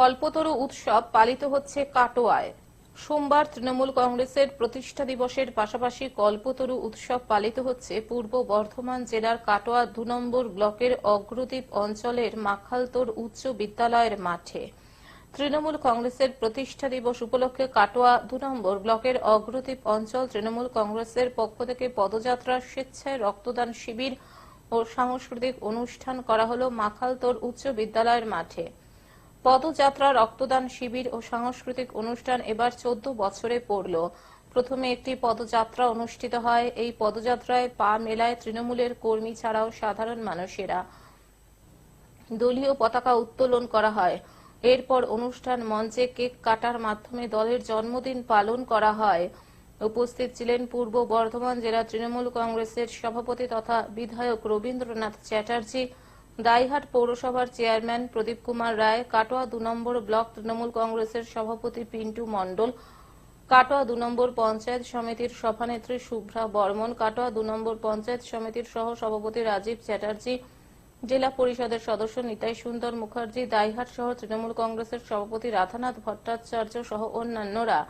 কল্পতরু উৎসব পালিত হচ্ছে কাটোয়ায়। সোমবার তৃণমূল কংগ্রেসের প্রতিষ্ঠা দিবসের পাশাপাশি কল্পতরু উৎসব পালিত হচ্ছে পূর্ব বর্ধমান জেলার কাটোয়া দু নম্বর ব্লকের অগ্রদ্বীপ অঞ্চলের মাখালতোর উচ্চ বিদ্যালয়ের মাঠে। তৃণমূল কংগ্রেসের প্রতিষ্ঠা দিবস উপলক্ষে কাটোয়া দু নম্বর ব্লকের অগ্রদ্বীপ অঞ্চল তৃণমূল কংগ্রেসের পক্ষ থেকে পদযাত্রা, স্বেচ্ছায় রক্তদান শিবির ও সাংস্কৃতিক অনুষ্ঠান করা হল মাখালতোর উচ্চ বিদ্যালয়ের মাঠে। পদযাত্রা, রক্তদান শিবির ও সাংস্কৃতিক অনুষ্ঠান এবার চোদ্দ বছরে পড়ল। প্রথমে একটি পদযাত্রা অনুষ্ঠিত হয়। এই পদযাত্রায় পা মেলায় তৃণমূলের কর্মী ছাড়াও সাধারণ মানুষেরা দলীয় পতাকা উত্তোলন করা হয়। এরপর অনুষ্ঠান মঞ্চে কেক কাটার মাধ্যমে দলের জন্মদিন পালন করা হয়। উপস্থিত ছিলেন পূর্ব বর্ধমান জেলা তৃণমূল কংগ্রেসের সভাপতি তথা বিধায়ক রবীন্দ্রনাথ চ্যাটার্জি দাইহাট পৌরসভার চেয়ারম্যান প্রদীপ কুমার রায়, কাটোয়া দু নম্বর ব্লক তৃণমূল কংগ্রেসের সভাপতি পিন্টু মণ্ডল, কাটোয়া দু নম্বর পঞ্চায়েত সমিতির সভানেত্রী শুভ্রা বর্মন, কাটোয়া দু নম্বর পঞ্চায়েত সমিতির সহ সভাপতি রাজীব চ্যাটার্জি, জেলা পরিষদের সদস্য নিতাই সুন্দর মুখার্জি দাইহাট সহ তৃণমূল কংগ্রেসের সভাপতি রাধানাথ ভট্টাচার্য সহ অন্যান্যরা।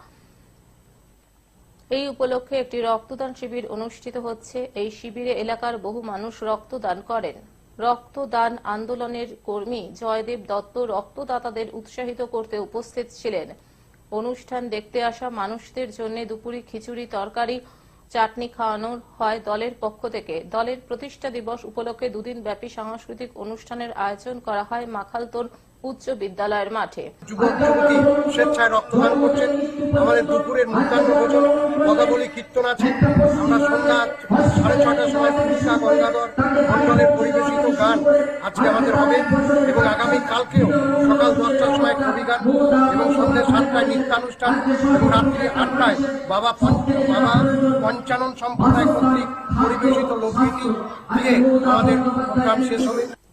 এই উপলক্ষে একটি রক্তদান শিবির অনুষ্ঠিত হচ্ছে। এই শিবিরে এলাকার বহু মানুষ রক্তদান করেন। রক্তদান আন্দোলনের কর্মী জয়দেব দত্ত রক্তদাতাদের উৎসাহিত করতে উপস্থিত ছিলেন। অনুষ্ঠান দেখতে আসা মানুষদের জন্য দুপুরি খিচুড়ি, তরকারি, চাটনি খাওয়ানো হয় দলের পক্ষ থেকে। দলের প্রতিষ্ঠা দিবস উপলক্ষে দুদিন ব্যাপী সাংস্কৃতিক অনুষ্ঠানের আয়োজন করা হয় মাখালতোর উচ্চ বিদ্যালয়ের মাঠে। যুবক যুবতী স্বেচ্ছায় রক্তদান করছেন। আমাদের দুপুরের মূর্তান্ন ভোজন পদাবলী কীর্তন আছে আমরা সন্ধ্যা সাড়ে ছটার সময় ভূমিকা গঙ্গাধর মন্ডলের পরিবেশিত গান আজকে আমাদের হবে এবং আগামী কালকেও সকাল দশটার সময় কবি গান এবং সন্ধ্যে সাতটায় নৃত্যানুষ্ঠান এবং রাত্রি আটটায় বাবা বাবা পঞ্চানন সম্প্রদায় কর্তৃক পরিবেশিত লোকগীতি দিয়ে আমাদের প্রোগ্রাম শেষ হবে।